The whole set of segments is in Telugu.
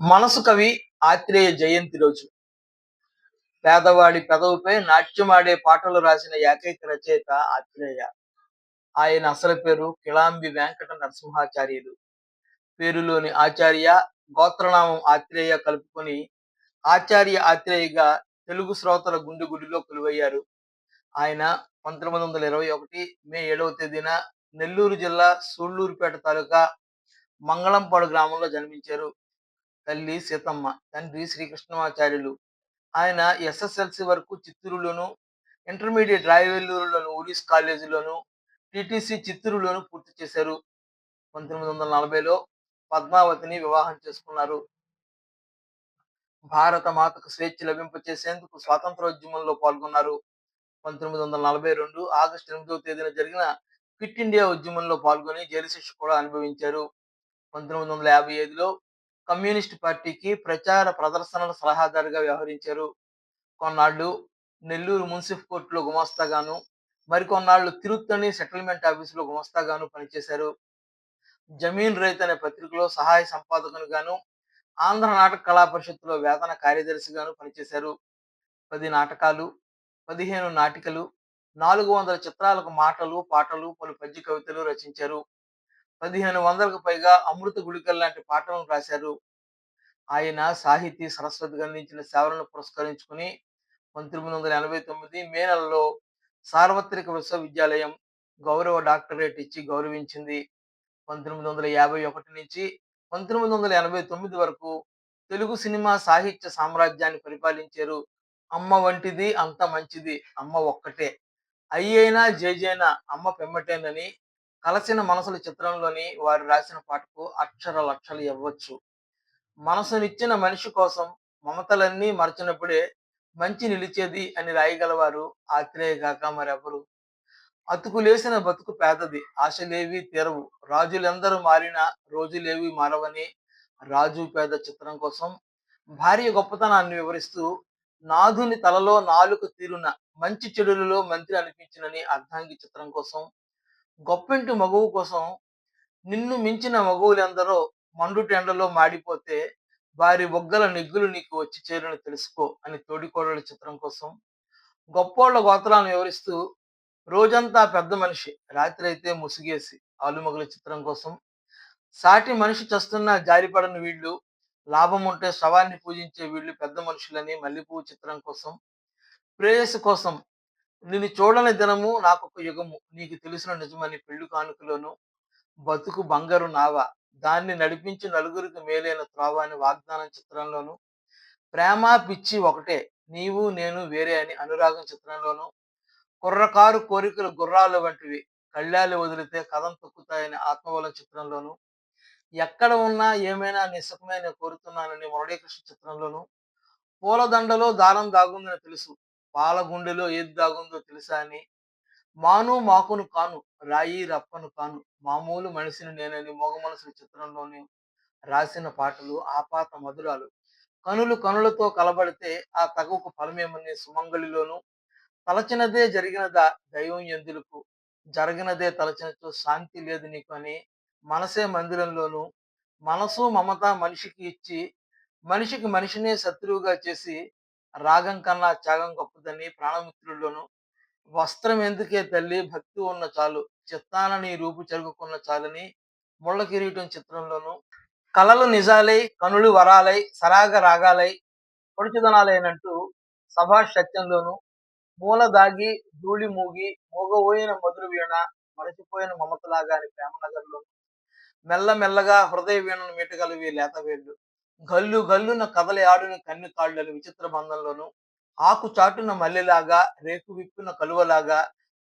మనసు కవి ఆత్రేయ జయంతి రోజు. పేదవాడి పెదవుపై నాట్యమాడే పాటలు రాసిన ఏకైక రచయిత ఆత్రేయ. ఆయన అసలు పేరు కిళాంబి వెంకట నరసింహాచార్యులు. పేరులోని ఆచార్య గోత్రనామం ఆత్రేయ కలుపుకొని ఆచార్య ఆత్రేయగా తెలుగు శ్రోతల గుండె గుడిలో కొలువయ్యారు. ఆయన పంతొమ్మిది వందల ఇరవై ఒకటి మే ఏడవ తేదీన నెల్లూరు జిల్లా సూళ్ళూరుపేట తాలూకా మంగళంపాడు గ్రామంలో జన్మించారు. తల్లి సీతమ్మ తండ్రి శ్రీకృష్ణమాచార్యులు. ఆయన ఎస్ఎస్ఎల్సి వరకు చిత్తూరులోను ఇంటర్మీడియట్ రాయవెల్లూరులోను ఉడిస్ కాలేజీలోను టిటిసి చిత్తూరులోను పూర్తి చేశారు. పంతొమ్మిది వందల నలభైలో పద్మావతిని వివాహం చేసుకున్నారు. భారత మాతకు స్వేచ్ఛ లభింపచేసేందుకు స్వాతంత్రోద్యమంలో పాల్గొన్నారు. పంతొమ్మిది వందల నలభై రెండు ఆగస్టు ఎనిమిదవ తేదీన జరిగిన క్విట్ ఇండియా ఉద్యమంలో పాల్గొని జైలు శిక్ష కూడా అనుభవించారు. పంతొమ్మిది వందల యాభై ఐదులో కమ్యూనిస్ట్ పార్టీకి ప్రచార ప్రదర్శనల సలహాదారుగా వ్యవహరించారు. కొన్నాళ్ళు నెల్లూరు మున్సిఫ్ కోర్టులో గుమాస్తాగాను మరికొన్నాళ్ళు తిరుత్తణి సెటిల్మెంట్ ఆఫీసులో గుమస్తాగాను పనిచేశారు. జమీన్ రైతు అనే పత్రికలో సహాయ సంపాదకునిగాను ఆంధ్ర నాటక కళా పరిషత్తులో వేతన కార్యదర్శిగాను పనిచేశారు. పది నాటకాలు పదిహేను నాటికలు నాలుగు వందల చిత్రాలకు మాటలు పాటలు పలు పద్య కవితలు రచించారు. పదిహేను వందలకు పైగా అమృత గుళికలు లాంటి పాటలను రాశారు. ఆయన సాహితీ సరస్వతికి అందించిన సేవలను పురస్కరించుకుని పంతొమ్మిది వందల ఎనభై తొమ్మిది మే నెలలో సార్వత్రిక విశ్వవిద్యాలయం గౌరవ డాక్టరేట్ ఇచ్చి గౌరవించింది. పంతొమ్మిది వందల యాభై ఒకటి నుంచి పంతొమ్మిది వందల ఎనభై తొమ్మిది వరకు తెలుగు సినిమా సాహిత్య సామ్రాజ్యాన్ని పరిపాలించారు. అమ్మ వంటిది అంత మంచిది అమ్మ ఒక్కటే. అయ్యైనా జేజైనా అమ్మ పెమ్మటేనని కలసిన మనసుల చిత్రంలోని వారు రాసిన పాటకు అక్షర లక్షలు ఇవ్వచ్చు. మనసునిచ్చిన మనిషి కోసం మమతలన్నీ మరచినప్పుడే మంచి నిలిచేది అని రాయగలవారు ఆత్రేయ కాక మరెవరు? అతుకులేసిన బతుకు పేదది ఆశలేవి తీరవు. రాజులెందరూ మారినా రోజులేవి మారవని రాజు పేద చిత్రం కోసం భార్య గొప్పతనాన్ని వివరిస్తూ నాథుని తలలో నాలుక తీరున మంచి చెడులలో మంత్రి అనిపించినని అర్ధాంగి చిత్రం కోసం గొప్పింటి మగువు కోసం నిన్ను మించిన మగువులెందరో మండుటెండలో మాడిపోతే వారి బొగ్గల నిగ్గులు నీకు వచ్చి చేరుని తెలుసుకో అని తోడికోడల చిత్రం కోసం గొప్పోళ్ళ గోత్రాలను వివరిస్తూ రోజంతా పెద్ద మనిషి రాత్రి అయితే ముసుగేసి ఆలుమగల చిత్రం కోసం సాటి మనిషి చస్తున్న జారిపడని వీళ్ళు లాభం ఉంటే శవాన్ని పూజించే వీళ్ళు పెద్ద మనుషులని మల్లెపువ్వు చిత్రం కోసం ప్రేయస్ కోసం నిన్ను చూడని దినము నాకు ఒక యుగము. నీకు తెలిసిన నిజమని పెళ్ళి కానుకలోను బతుకు బంగారు నావ దాన్ని నడిపించి నలుగురికి మేలైన త్రోవ అని వాగ్దానం చిత్రంలోను ప్రేమ పిచ్చి ఒకటే నీవు నేను వేరే అని అనురాగం చిత్రంలోను కుర్రకారు కోరికలు గుర్రాలు వంటివి కళ్యాలు వదిలితే కథం తొక్కుతాయని ఆత్మబలం చిత్రంలోను ఎక్కడ ఉన్నా ఏమైనా నీ నేను కోరుతున్నానని మురళీకృష్ణ చిత్రంలోను పూలదండలో దారం దాగుందని తెలుసు. పాల గుండెలో ఏది దాగుందో తెలుసా అని? మాను మాకును కాను రాయి రప్పను కాను మామూలు మనిషిని నేనని మోగ మనసుల చిత్రంలోని రాసిన పాటలు ఆపాత మధురాలు. కనులు కనులతో కలబడితే ఆ తగుకు ఫలమేమని సుమంగళిలోను తలచినదే జరిగినదా దైవం ఎందులకు? జరిగినదే తలచినతో శాంతి లేదు నీకు అని మనసే మందిరంలోను మనసు మమత మనిషికి ఇచ్చి మనిషికి మనిషినే శత్రువుగా చేసి రాగం కన్నా త్యాగం గొప్పదని ప్రాణమిత్రుల్లోను వస్త్రం ఎందుకే తల్లి? భక్తి ఉన్న చాలు. చిత్తాన నీ రూపు చెరుగుకున్న చాలని ముళ్ళ కిరీటం చిత్రంలోను కళలు నిజాలై కనులు వరాలై సరాగ రాగాలై పొడిచిదనాలైనంటూ సభా సత్యంలోను మూల దాగి ధూళి మూగి మూగబోయిన మధుర వీణ మరచిపోయిన మమతలాగా అని ప్రేమనగర్లోను మెల్లమెల్లగా హృదయ వీణను మీటగలివి లేతవేళ్ళు గల్లు గల్లున కదలి ఆడుని కన్ను కాళ్ళను విచిత్ర బంధంలోను ఆకు చాటున మల్లెలాగా రేకు విప్పున కలువలాగా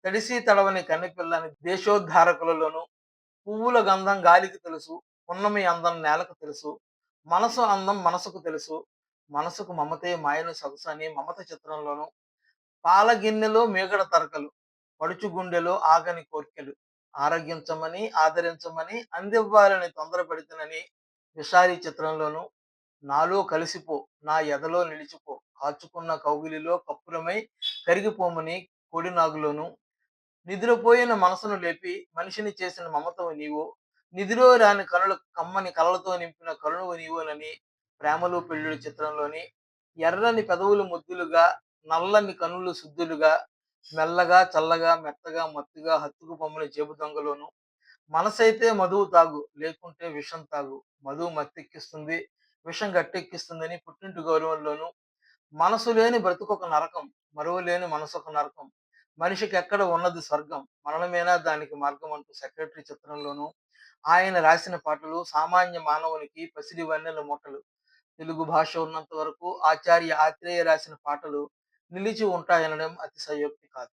తడిసి తడవని కన్నెపిల్లని దేశోద్ధారకులలోను పువ్వుల గంధం గాలికి తెలుసు పున్నమి అందం నేలకు తెలుసు మనసు అందం మనసుకు తెలుసు మనసుకు మమతే మాయను సొగసు అని మమత చిత్రంలోను పాల గిన్నెలో మేగడ తరకలు పడుచు గుండెలో ఆగని కోర్కెలు ఆరోగ్యించమని ఆదరించమని అందివ్వాలని తొందరపెడుతునని విషారీ చిత్రంలోను నాలో కలిసిపో నా ఎదలో నిలిచిపో కాచుకున్న కౌగిలిలో కప్పురమై కరిగిపోమని కోడినాగులోను. నిద్రపోయిన మనసును లేపి మనిషిని చేసిన మమతవు నీవు నిధిలో రాని కనులు కమ్మని కళలతో నింపిన కరుణవు నీవునని 'ప్రేమలు పెళ్ళుడు చిత్రంలోని ఎర్రని పెదవులు ముద్దులుగా, నల్లని కనులు శుద్ధులుగా మెల్లగా చల్లగా మెత్తగా మత్తుగా హత్తుకు పొమ్మని జేబు దొంగలోను, మనసైతే మధువు తాగు లేకుంటే విషం తాగు మధువు మత్తెక్కిస్తుంది, విషం గట్టెక్కిస్తుందని 'పుట్టింటి గౌరవంలోనూ మనసు లేని బ్రతుకొక నరకం, మరువలేని ఒక నరకం, మనిషికి ఎక్కడ ఉన్నది స్వర్గం, మరణమేనా దానికి మార్గం అంటూ 'సెక్రటరీ' చిత్రంలోనూ ఆయన రాసిన పాటలు సామాన్య మానవునికి పసిడి వన్నెల మూటలు. తెలుగు భాష ఉన్నంత వరకు ఆచార్య ఆత్రేయ రాసిన పాటలు నిలిచి ఉంటాయనడం అతిశయోక్తి కాదు.